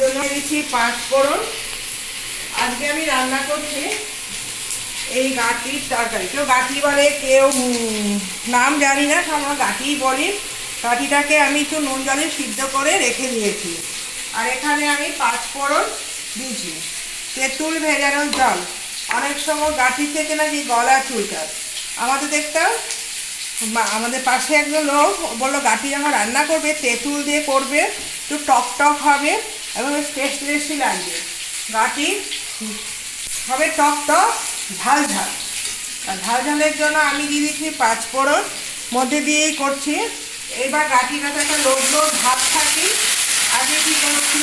জন্য দিচ্ছি পাঁচ ফোড়ন। আজকে আমি রান্না করছি এই গাঠির তরকারি। কেউ গাঠি বলে, কেউ নাম জানি না আমরা গাঠিই বলি। গাঠিটাকে আমি একটু নুন জলে সিদ্ধ করে রেখে দিয়েছি। আর এখানে আমি পাঁচ ফোড়ন দিয়েছি। তেঁতুল ভেজানোর জল। অনেক সময় গাঠি থেকে নাকি গলা চুলকার আমাদের দেখতাম আমাদের পাশে একজন লোক বলল, গাঠি যখন রান্না করবে, তেঁতুল দিয়ে করবে, একটু টক টক হবে। এবং টেস্ট টেস্টি লাগবে। গাঠি হবে টক টক, ঝাল ঝাল। আর ঝাল ঝালের জন্য আমি দিয়ে দিচ্ছি পাঁচ ফোড়ন, মধ্যে দিয়েই করছি। এবার গাঠিটাতে একটা লোক লোক ভাত থাকি, আগে কী করছি?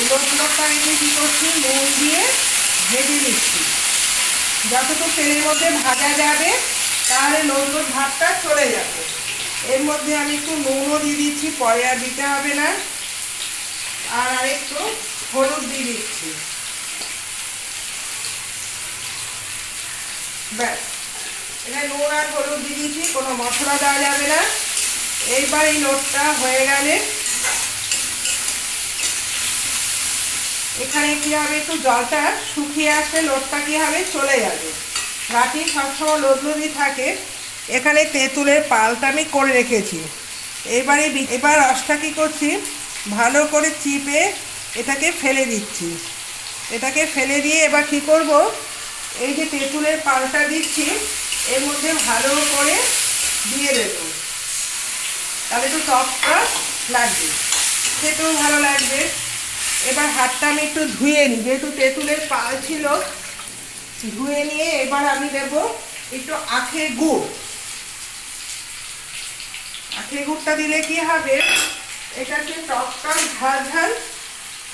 এই লোক লোকটা এনে কী করছি? নুন দিয়ে ভেজে নিচ্ছি। যতটুকু তেলের মধ্যে ভাজা যাবে, তাহলে লৌটোর ভাতটা চলে যাবে। এর মধ্যে আমি একটু নুনও দিয়ে দিচ্ছি, পরে আর দিতে হবে না। আর আরেকটু হলুদ দিয়ে দিচ্ছি। ব্যাস। এখানে নুন আর হলুদ দিয়ে দিচ্ছি কোনো মশলা দেওয়া যাবে না। এইবার এই লোটটা হয়ে গেলে এখানে কি হবে, একটু জলটা শুকিয়ে আসলে লোটটা কি হবে, চলে যাবে। রাতি সবসময় লোদ লোদই থাকে। এখানে তেঁতুলের পালটা আমি করে রেখেছি। এবারে এবার রসটা কী করছি ভালো করে চিপে এটাকে ফেলে দিচ্ছি। এটাকে ফেলে দিয়ে এবার কী করব? এই যে তেঁতুলের পালটা দিচ্ছি, এর মধ্যে ভালো করে দিয়ে দেবো। তাহলে একটু টকটা লাগবে। খেতেও ভালো লাগবে। এবার হাতটা আমি একটু ধুয়ে নিই। যেহেতু তেঁতুলের পাল ছিল, ধুয়ে নিয়ে এবার আমি দেব একটু আখে গুড়। আখে গুড়টা দিলে কি হবে? এটাকে টক টক ঝাল ঝাল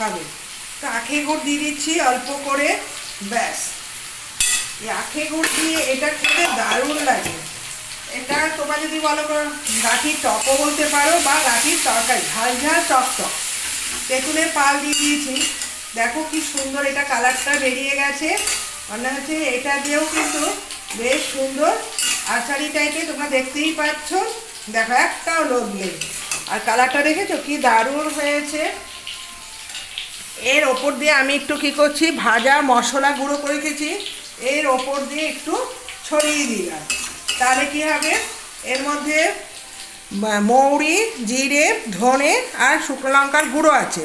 হবে তো আখে গুড় দিয়ে দিচ্ছি অল্প করে, ব্যাস। এই আখে গুড় দিয়ে এটা খেতে দারুণ লাগে। এটা তোমরা যদি বলো গাঠির টকও বলতে পারো বা গাঠির তরকারি, ঝাল ঝাল টক টক। তেঁতুলের পাল দিয়ে দিয়েছি। দেখো কি সুন্দর এটা কালারটা বেরিয়ে গেছে। মনে হচ্ছে এটা দিয়েও কিন্তু বেশ সুন্দর আচারি টাইপের তোমরা দেখতেই পাচ্ছ। দেখো একটাও লোভ নেই। আর কালারটা দেখেছ? কি দারুণ হয়েছে। এর ওপর দিয়ে আমি একটু কি করছি, ভাজা মশলা গুঁড়ো করে রেখেছি। এর ওপর দিয়ে একটু ছড়িয়ে দিলাম। তাহলে কি হবে? এর মধ্যে মৌরি, জিরে, ধনে আর শুকনো লঙ্কার গুঁড়ো আছে।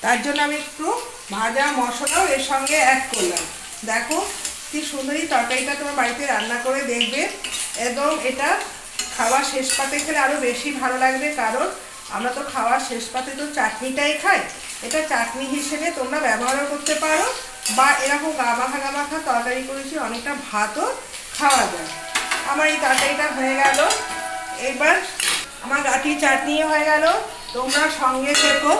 তার জন্য আমি একটু ভাজা মশলাও এর সঙ্গে অ্যাড করলাম। দেখো, কি সুন্দরই তরকারিটা তোমার বাড়িতে রান্না করে দেখবে। এবং এটা খাওয়া শেষ পাতে খেলে আরও বেশি ভালো লাগবে, কারণ আমরা তো খাওয়া শেষ পাতে তো চাটনিটাই খাই। এটা চাটনি হিসেবে তোমরা ব্যবহারও করতে পারো, বা এরকম গা মাখা গা মাখা তরকারি করেছি, অনেকটা ভাতও খাওয়া যায়। আমার এই তরকারিটা হয়ে গেল। এবার আমার গাঠির চাটনি হয়ে গেল। তোমরা সঙ্গে থেকো।